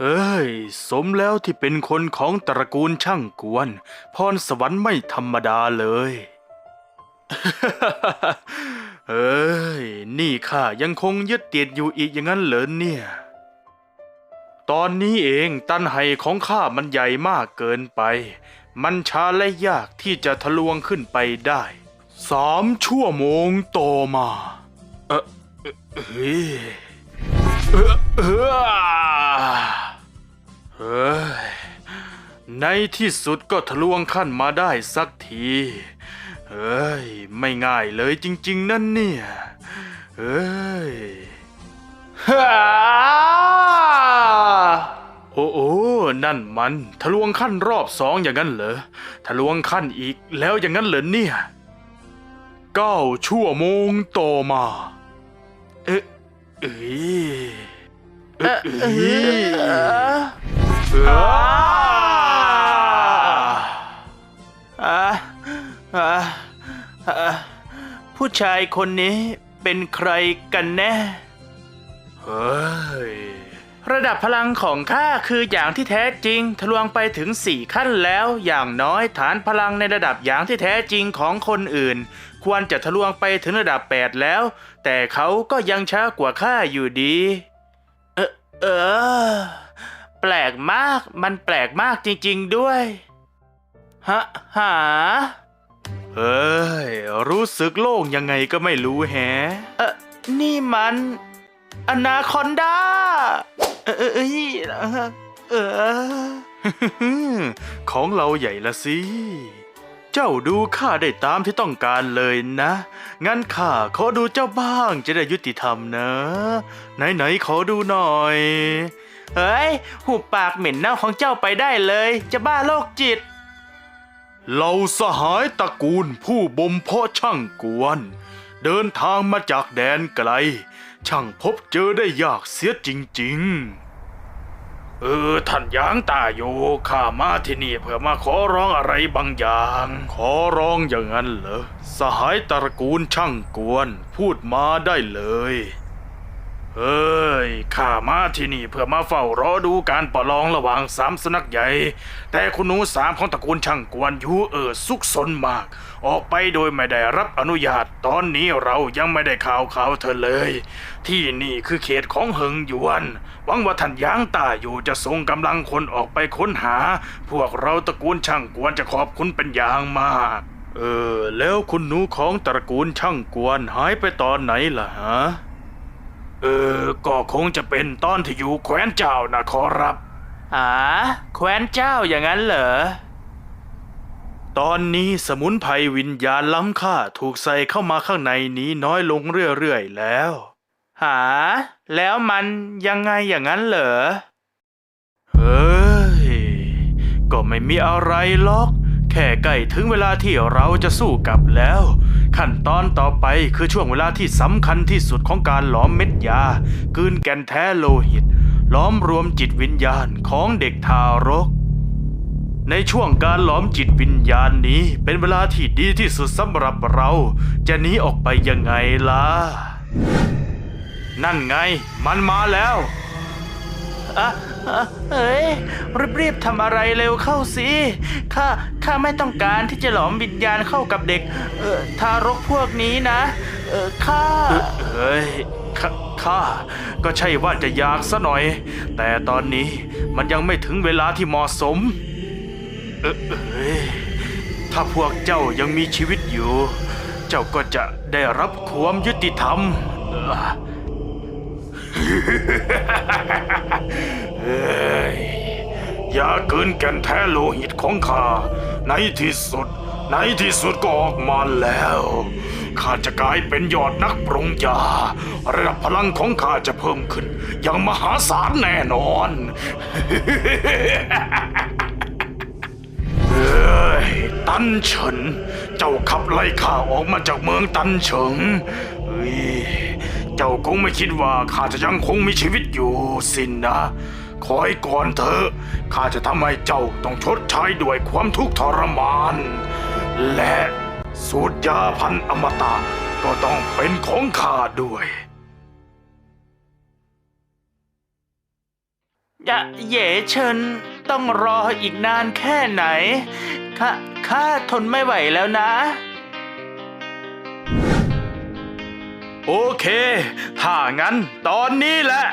เอ้ย สมแล้วที่เป็นคนของตระกูลช่างกวน พรสวรรค์ไม่ธรรมดาเลย เอ้ย นี่ข้ายังคงยึดติดอยู่อีกอย่างนั้นเหรอเนี่ย ตอนนี้เองตันไห่ของข้ามันใหญ่มากเกินไป มันช้าและยากที่จะทะลวงขึ้นไปได้สามชั่วโมงต่อมา เออเฮ้ยเออเออ ในที่สุดก็ทะลวงขั้นมาได้สักที เฮ้ย ไม่ง่ายเลยจริง ๆ นั่นเนี่ย เฮ้ยฮ่าโอ้โอ้นั่นมัน ทะลวงขั้นรอบสองอย่างนั้นเหรอ ทะลวงขั้นอีกแล้วอย่างนั้นเหรอเนี่ยเก้าชั่วโมงต่อมา เอ๊ะเอ้ยเอ๊ะ ผู้ชายคนนี้เป็นใครกันแน่ เฮ้ย ระดับพลังของข้าคืออย่างที่แท้จริง ทะลวงไปถึงสี่ขั้นแล้ว อย่างน้อยฐานพลังในระดับอย่างที่แท้จริงของคนอื่น ควรจะทะลวงไปถึงระดับ8แล้ว แต่เขาก็ยังช้ากว่าข้าอยู่ดี เออเออ แปลกมาก มันแปลกมากจริง ๆด้วย ฮะหา เฮ้ย รู้สึกโล่งยังไงก็ไม่รู้แฮะเออนี่มันอนาคอนดาเออเออเอยเออของเราใหญ่ละสิ เจ้าดูข้าได้ตามที่ต้องการเลยนะ งั้นข้าขอดูเจ้าบ้างจะได้ยุติธรรมนะ ไหนๆขอดูหน่อย เฮ้ยหูปากเหม็นเน่าของเจ้าไปได้เลย จะบ้าโรคจิต เราสหายตระกูลผู้บ่มเพาะช่างกวน เดินทางมาจากแดนไกล ช่างพบเจอได้ยากเสียจริงๆ เออท่านยางตาอยู่ข้ามาที่นี่เพื่อมาขอร้องอะไรบางอย่าง ขอร้องอย่างนั้นเหรอ สหายตระกูลช่างกวน พูดมาได้เลย เฮ้ย ข้ามาที่นี่เพื่อมาเฝ้ารอดูการประลองระหว่างสามสนักใหญ่ แต่คุณหนูสามของตระกูลช่างกวนยูเออซุกซนมาก ออกไปโดยไม่ได้รับอนุญาต ตอนนี้เรายังไม่ได้ข่าวข่าวเธอเลย ที่นี่คือเขตของเฮิงหยวน หวังว่าท่านยางตาอยู่จะส่งกำลังคนออกไปค้นหา พวกเราตระกูลช่างกวนจะขอบคุณเป็นอย่างมาก เออ แล้วคุณหนูของตระกูลช่างกวนหายไปตอนไหนล่ะฮะ เออ ก็คงจะเป็นตอนที่อยู่แคว้นเจ้านะขอรับอ่าแคว้นเจ้าอย่างนั้นเหรอ ตอนนี้สมุนไพรวิญญาณล้ำค่าถูกใส่เข้ามาข้างในนี้น้อยลงเรื่อยๆแล้ว หา แล้วมันยังไงอย่างนั้นเหรอ เฮ้ย ก็ไม่มีอะไรหรอก แค่ใกล้ถึงเวลาที่เราจะสู้กลับแล้ว ขั้นตอนต่อไปคือช่วงเวลาที่สำคัญที่สุดของการหลอมเม็ดยา กืนแก่นแท้โลหิต ล้อมรวมจิตวิญญาณของเด็กทารก ในช่วงการหลอมจิตวิญญาณนี้เป็นเวลาที่ดีที่สุดสำหรับเรา จะหนีออกไปยังไงล่ะ นั่นไง มันมาแล้ว เอ้ยรีบๆทำอะไรเร็วเข้าสิข้าข้าไม่ต้องการที่จะหลอมวิญญาณเข้ากับเด็กเออทารกพวกนี้นะเออข้าเอ้ยขข้าก็ใช่ว่าจะอยากซะหน่อย แต่ตอนนี้มันยังไม่ถึงเวลาที่เหมาะสมเอ้ยถ้าพวกเจ้ายังมีชีวิตอยู่ เจ้าก็จะได้รับความยุติธรรมเออ ยอย่าเกินแก่นแท้โลหิตของข้าในที่สุด ในที่สุดก็ออกมาแล้วข้าจะกลายเป็นยอดนักปรุงยา ระดับพลังของข้าจะเพิ่มขึ้น อย่างมหาศาลแน่นอนเอ้ยตันเฉิน เจ้าขับไล่ข้าออกมาจากเมืองตันเฉิงเฮ้ย เจ้าคงไม่คิดว่าข้าจะยังคงมีชีวิตอยู่สินนะ ขอให้ก่อนเถอะข้าจะทำให้เจ้าต้องชดใช้ด้วยความทุกข์ทรมาน และสูตรยาพันอมตะก็ต้องเป็นของข้าด้วยยะเย่เชิญต้องรออีกนานแค่ไหนข้าข้าทนไม่ไหวแล้วนะ โอเค ถ้างั้นตอนนี้แหละ